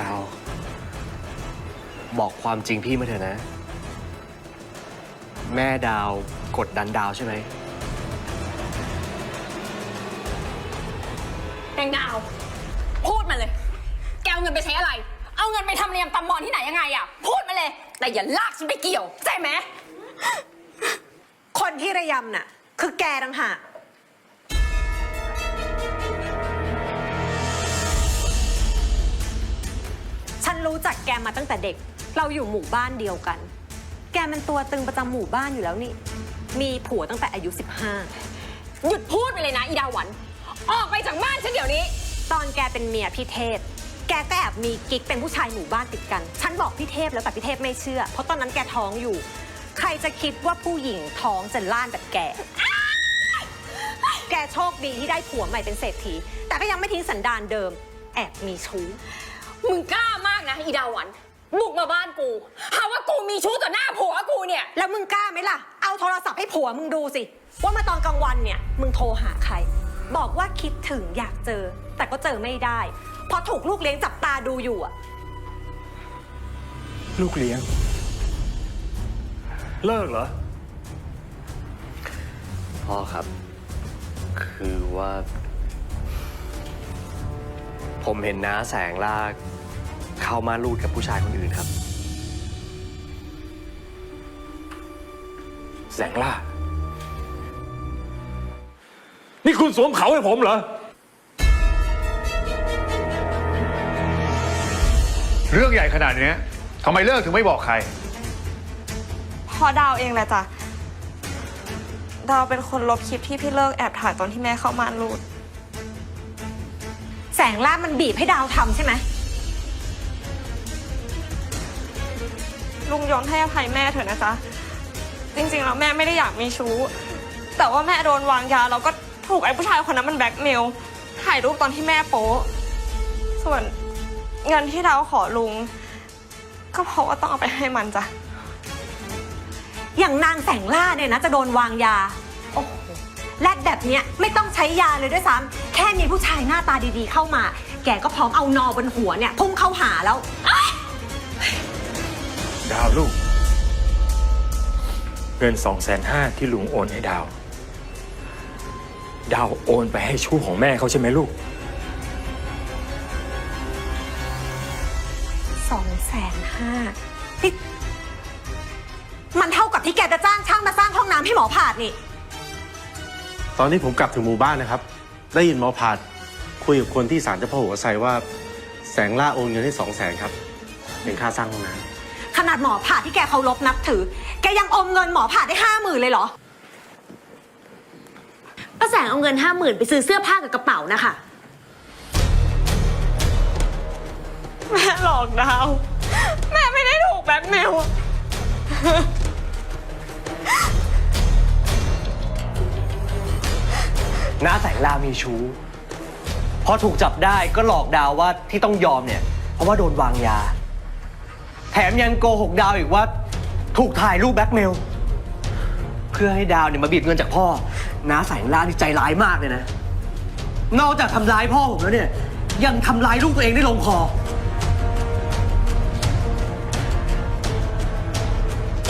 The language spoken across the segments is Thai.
ดาว บอกความจริงพี่มาเถอะนะ แม่ดาวกดดันดาวใช่ไหม แดงดาว พูดมาเลย แกเอาเงินไปใช้อะไร เอาเงินไปทำเนียมตำมอนที่ไหนยังไงอะพูดมาเลย แต่อย่าลากฉันไปเกี่ยว ใช่ไหม คนที่ระยำน่ะ คือแกต่างหาก รู้จักแกมาตั้งแต่เด็ก เราอยู่หมู่บ้านเดียวกัน แกมันตัวตึงประจำหมู่บ้านอยู่แล้วนี่ มีผัวตั้งแต่อายุ หยุดพูดไปเลยนะอีดาหวัน ออกไปจากบ้านฉันเดี๋ยวนี้ 15 ตอนแกเป็นเมียพี่เทพ แกก็แอบมีกิ๊กเป็นผู้ชายหมู่บ้านติดกัน ฉันบอกพี่เทพแล้วแต่พี่เทพไม่เชื่อ เพราะตอนนั้นแกท้องอยู่ ใครจะคิดว่าผู้หญิงท้องจะล่านแบบแก แกโชคดีที่ได้ผัวใหม่เป็นเศรษฐี แต่ก็ยังไม่ทิ้งสันดานเดิม แอบมีชู้ มึงกล้ามากนะอีดาหวัน บุกมาบ้านกูหาว่ากูมีชู้ต่อหน้าผัวกูเนี่ย แล้วมึงกล้าไหมล่ะ เอาโทรศัพท์ให้ผัวมึงดูสิ ว่ามาตอนกลางวันเนี่ย มึงโทรหาใคร บอกว่าคิดถึงอยากเจอ แต่ก็เจอไม่ได้ เพราะถูกลูกเลี้ยงจับตาดูอยู่อะลูกเลี้ยง เลิกเหรอ พ่อครับ คือว่า ผมเห็นน้าแสงลาก เข้ามาลูดกับผู้ชายคนอื่นครับ แสงล่า นี่คุณสวมเขาให้ผมเหรอ เรื่องใหญ่ขนาดเนี้ยทำไมเลิกถึงไม่บอกใคร พอดาวเองแหละจ้ะ ดาวเป็นคนลบคลิปที่พี่เลิกแอบถ่ายตอนที่แม่เข้ามารูด แสงล่ามันบีบให้ดาวทำใช่ไหม ลุงยนต์ให้อภัยแม่เถอะนะจ๊ะ จริงๆแล้วแม่ไม่ได้อยากมีชู้ แต่ว่าแม่โดนวางยาแล้วก็ถูกไอ้ผู้ชายคนนั้นมันแบล็กเมล ถ่ายรูปตอนที่แม่โป๊ะส่วนเงินที่ดาขอลุง ก็เพราะว่าต้องเอาไปให้มันจ้ะ อย่างนางแสงล่าเนี่ยนะจะโดนวางยา โอ้โหแรดแบบเนี้ยไม่ต้องใช้ยาเลยด้วยซ้ำแค่มีผู้ชายหน้าตาดีๆเข้ามา แกก็พร้อมเอานอบนหัวเนี่ยพุ่งเข้าหาแล้ว ดาวลูก เงินสองแสนห้าที่ลุงโอนให้ดาว ดาวโอนไปให้ชู้ของแม่เขาใช่ไหมลูก สองแสนห้านี่มันเท่ากับที่แกจะจ้างช่างมาสร้างห้องน้ำให้หมอผ่าดนี่ ตอนที่ผมกลับถึงหมู่บ้านนะครับ ได้ยินหมอผาดคุยกับคนที่ศาลเจ้าพ่อหัวไซว่า แสงล่าโอนเงินให้สองแสนครับ เป็นค่าสร้างห้องน้ข นาดหมอผ่าดที่แกเคารพนับถือ แกยังอมเงินหมอผ่าดได้ห้าหมื่นเลยเหรอ ป้าแสงเอาเงินห้าหมื่นไปซื้อเสื้อผ้ากับกระเป๋านะคะ แม่หลอกดาว แม่ไม่ได้ถูกแบล็กเมลน้าแสงลามีชู้พอถูกจับได้ก็หลอกดาวว่าที่ต้องยอมเนี่ย เพราะว่าโดนวางยาแถ มยังโกหกดาวอีกว่า ถูกถ่ายรูปแบล็กเมล เพื่อให้ดาวเนี่ยมาบีบเงินจากพ่อ น้าแสงลานี่ใจร้ายมากเลยนะ นอกจากทำร้ายพ่อผมแล้วเนี่ย ยังทำร้ายลูกตัวเองได้ลงคอ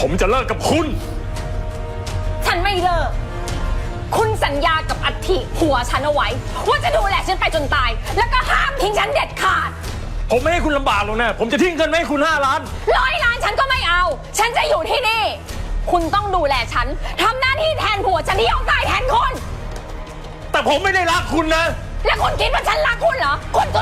ผมจะเลิกกับคุณ ฉันไม่เลิก คุณสัญญากับอัฐิผัวฉันเอาไว้ ว่าจะดูแลฉันไปจนตาย แล้วก็ห้ามทิ้งฉันเด็ดขาด ผมไม่ให้คุณลำบากหรอกนะผมจะทิ้งเงินไว้ให้คุณห้าล้าน ร้อยล้านฉันก็ไม่เอา ฉันจะอยู่ที่นี่ คุณต้องดูแลฉัน ทำหน้าที่แทนผัวฉันที่ยอมตายแทนคุณ แต่ผมไม่ได้รักคุณนะ แล้วคุณคิดว่าฉันรักคุณเหรอ คุณตุ